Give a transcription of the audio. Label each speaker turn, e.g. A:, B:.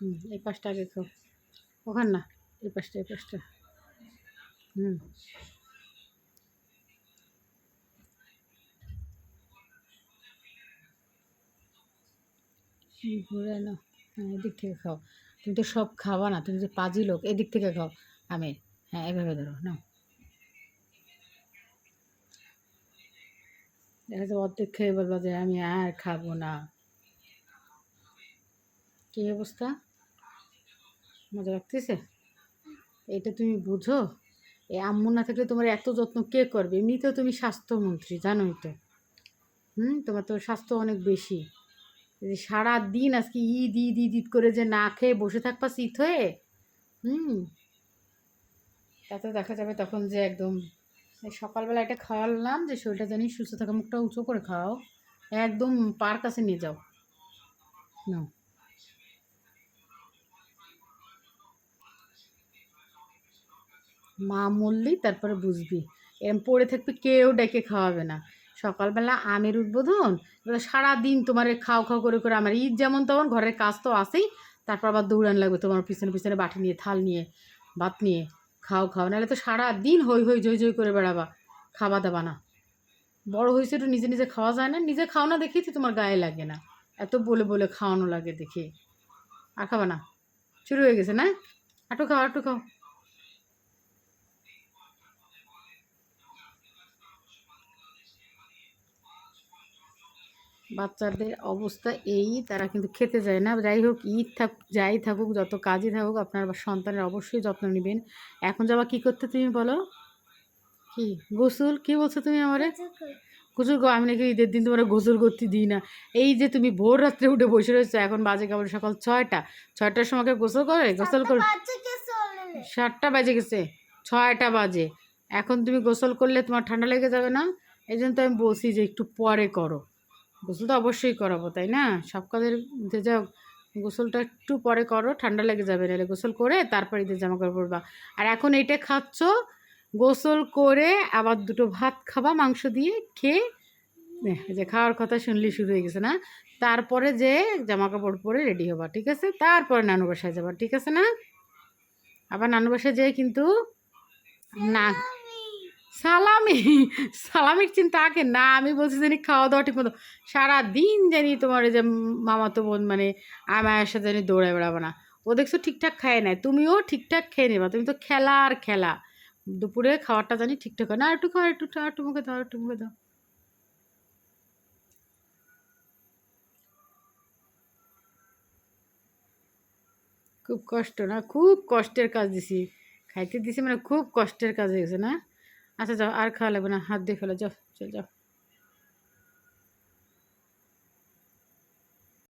A: হুম, এই পাশটা আগে খাও। ওখান না, এই পাশটা এই পাশটা। হুম। ঘুরে নাও হ্যাঁ এদিক থেকে খাও। তুমি তো সব খাওয়া না, তুমি যে পাজি লোক, এদিক থেকে খাও। আমি হ্যাঁ এভাবে ধরো, নাও। দেখা যাচ্ছে অর্ধেক খেয়ে বলবা যে আমি আর খাব না। কী অবস্থা? মজা লাগতেছে? এটা তুমি বুঝো? এই আম্মু না থাকলে তোমার এত যত্ন কে করবে? এমনিতেও তুমি স্বাস্থ্যমন্ত্রী জানোই তো হুম? তোমার তো স্বাস্থ্য অনেক বেশি। সারা দিন আজকে ঈদ ঈদ ঈদ ঈদ করে যে না খেয়ে বসে থাকবা শীত হয়ে, হুম? তাতে দেখা যাবে তখন যে একদম সকালবেলা এটা খাওয়ালাম যে শরীরটা জানি সুস্থ থাকা, মুখটা উঁচু করে খাও। একদম পার কাছে নিয়ে যাও। নাও। মা মরলি, তারপরে বুঝবি। এরম পড়ে থাকবি, কেউ ডেকে খাওয়াবে না। সকালবেলা আমের উদ্বোধন, এবার সারাদিন তোমার খাও খাও করে করে আমার ঈদ যেমন তেমন, ঘরের কাজ তো আসেই তারপর আবার দৌড়ান লাগবে তোমার পিছনে পিছনে বাটি নিয়ে, থাল নিয়ে, ভাত নিয়ে। খাও খাও, নাহলে তো সারা দিন হই হই জই জই করে বেড়াবা, খাওয়া দাবা না। বড় হয়েছে একটু নিজে নিজে খাওয়া যায় না, নিজে খাও না দেখেই তোমার গায়ে লাগে না। এত বলে বলে খাওয়ানো লাগে দেখে। আর খাবা না? শুরু হয়ে গেছে না? আটু খাও আটু খাও। বাচ্চাদের অবস্থা এই তারা কিন্তু খেতে যায় না। যাই হোক ঈদ থাক যাই থাকুক যত কাজই থাকুক আপনার সন্তানের অবশ্যই যত্ন নেবেন। এখন যাবা কি করতে তুমি বলো? কি? গোসল? কি বলছো তুমি আমারে? গোসল গো আমি নাকি ঈদের দিন তোমার গোসল করতে দিই না। এই যে তুমি ভোর রাত্রে উঠে বসে রয়েছো এখন বাজে কেবল সকাল ছয়টা। ছয়টার সময় গোসল করে? গোসল করে সাতটা বাজে গেছে ছয়টা বাজে। এখন তুমি গোসল করলে তোমার ঠান্ডা লেগে যাবে না? এই জন্য তো আমি বলছি যে একটু পরে করো। গোসল তো অবশ্যই করাবো, তাই না? সব কাজের যে যাও, গোসলটা একটু পরে করো, ঠান্ডা লেগে যাবে, নাহলে গোসল করে তারপর ঈদের জামা কাপড় পরবা। আর এখন এইটা খাচ্ছ, গোসল করে আবার দুটো ভাত খাবা, মাংস দিয়ে খেয়ে যে খাওয়ার কথা শুনলি শুরু হয়ে গেছে না? তারপরে যে জামা কাপড় পরে রেডি হবা, ঠিক আছে? তারপরে নানু বাসায় যাবা, ঠিক আছে না? আবার নানু বাসায় যেয়ে কিন্তু না সালামি, সালামির চিন্তা আগে না, আমি বলছি জানি খাওয়া দাওয়া ঠিক মতো। সারাদিন জানি তোমার যে মামাতো বোন মানে আমার সাথে জানি দৌড়ায় বেড়াবো না। ও দেখছ ঠিকঠাক খায় না তুমিও ঠিকঠাক খেয়ে নেবা, তুমি তো খেলা আর খেলা। দুপুরে খাওয়াটা জানি ঠিকঠাক হয় না। একটু খাও একটু একটু মুখে দাও একটু মুখে দাও। খুব কষ্ট না? খুব কষ্টের কাজ দিছি। খাইতে দিছি মানে খুব কষ্টের কাজ হয়েছে না? আচ্ছা যাও আর খাওয়া লাগবে না। হাত দিয়ে ফেলো যাও চল যাও।